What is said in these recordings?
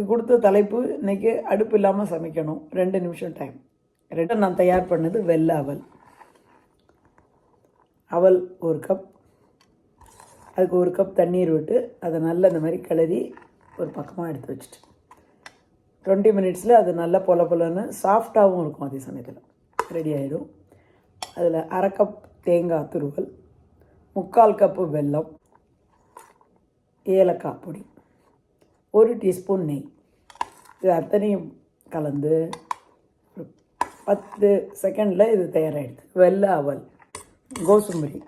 எனக்கு கொடுத்த தலைப்பு இன்றைக்கி அடுப்பு இல்லாமல் சமைக்கணும். ரெண்டு நிமிஷம் டைம் ரெண்டு நான் தயார் பண்ணது வெள்ளை அவல். அவல் ஒரு கப் அதுக்கு ஒரு கப் தண்ணீர் விட்டு அதை நல்லா இந்த மாதிரி கிளறி ஒரு பக்கமாக எடுத்து வச்சுட்டு. டுவெண்ட்டி மினிட்ஸில் அது நல்லா பொல பொலன்னு சாஃப்டாகவும் இருக்கும் அதே சமயத்தில். ரெடி ஆகிடும் அதில் அரை கப் தேங்காய் துருவல் முக்கால் கப்பு வெல்லம் ஏலக்காய் பொடி. ஒரு டீஸ்பூன் நெய். இது அத்தனையும் கலந்து பத்து செகண்டில் இது தயாராகிடுது வெள்ளை அவல் கோசும்பரி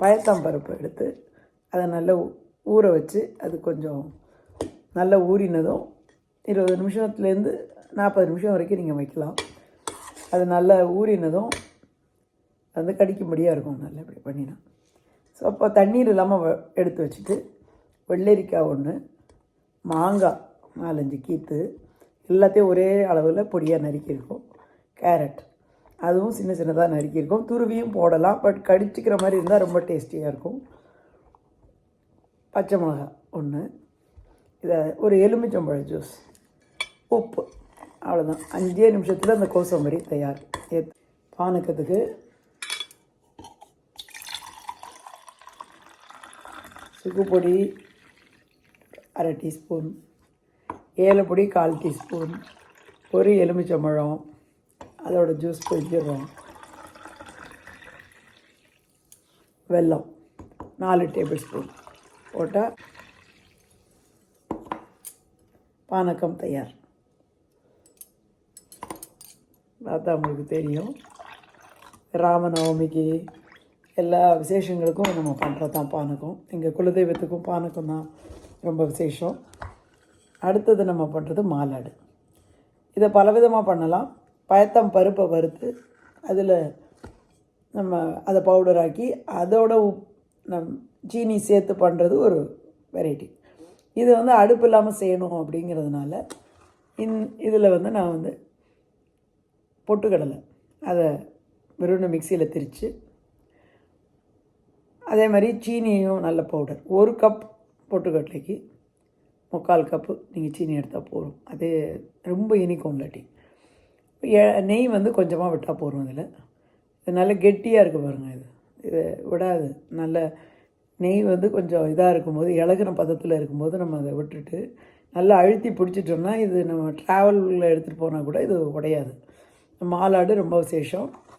பயத்தாம்பருப்பு எடுத்து அதை நல்லா ஊற வச்சு அது கொஞ்சம் நல்லா ஊறினதும் இருபது நிமிஷத்துலேருந்து நாற்பது நிமிஷம் வரைக்கும் நீங்கள் வைக்கலாம். அது நல்லா ஊறினதும் அது கடிக்கும்படியாக இருக்கும். நல்லா இப்படி பண்ணினா. ஸோ அப்போ தண்ணீர் இல்லாமல் வ- எடுத்து வச்சுட்டு வெள்ளரிக்காய் ஒன்று மாங்காய் நாலஞ்சு கீத்து எல்லாத்தையும் ஒரே அளவில் பொடியாக நறுக்கியிருக்கோம். கேரட் அதுவும் சின்ன சின்னதாக நறுக்கியிருக்கோம். துருவியும் போடலாம் பட் கடிச்சிக்கிற மாதிரி இருந்தால் ரொம்ப டேஸ்டியாக இருக்கும். பச்சை மிளகாய் ஒன்று இதை ஒரு எலுமிச்சம்பழ ஜூஸ் உப்பு அவ்வளோதான் அஞ்சே நிமிஷத்தில் அந்த கோசம்பரி தயார். ஏத் பானக்கத்துக்கு சுக்குப்பொடி அரை டீஸ்பூன் ஏலப்பொடி கால் டீஸ்பூன் ஒரு எலுமிச்சம்பழம் அதோடய ஜூஸ் பிடிச்சிடுறோம் வெல்லம் நாலு டேபிள் ஸ்பூன் போட்டால் பானக்கம் தயார். பார்த்தா உங்களுக்கு தெரியும். ராமநவமிக்கு எல்லா விசேஷங்களுக்கும் நம்ம பண்ணுறது தான் பானகம். எங்கள் குலதெய்வத்துக்கும் பானகம் தான் ரொம்ப விசேஷம். அடுத்தது நம்ம பண்ணுறது மாலாடு. இதை பலவிதமாக பண்ணலாம். பயத்தம் பருப்பை வறுத்து அதில் நம்ம அதை பவுடர் ஆக்கி அதோட உப் நம் சீனி சேர்த்து பண்ணுறது ஒரு வெரைட்டி இது வந்து அடுப்பு இல்லாமல் செய்யணும் அப்படிங்கிறதுனால இன் இதில் வந்து நான் வந்து பொட்டுக்கடலை அதை வெறும் மிக்சியில் திரித்து அதே மாதிரி சீனியும் நல்ல பவுடர் ஒரு கப் பொட்டுக்கடலைக்கு முக்கால் கப்பு நீங்கள் சீனி எடுத்தால் போதும். அதே ரொம்ப இனிக்கும் இல்லாட்டி எ- நெய் வந்து கொஞ்சமாக விட்டால் போதும் இதில் இது நல்ல கெட்டியாக இருக்குது பாருங்கள் இது. இது விடாது. நல்ல நெய் வந்து கொஞ்சம் இதாக இருக்கும்போது இலகுன பதத்தில் இருக்கும்போது நம்ம அதை விட்டுட்டு நல்லா அழுத்தி பிடிச்சிட்டோம்னா இது நம்ம ட்ராவலில் எடுத்துகிட்டு போனால் கூட இது உடையாது. மாலாடு ரொம்ப விசேஷம்.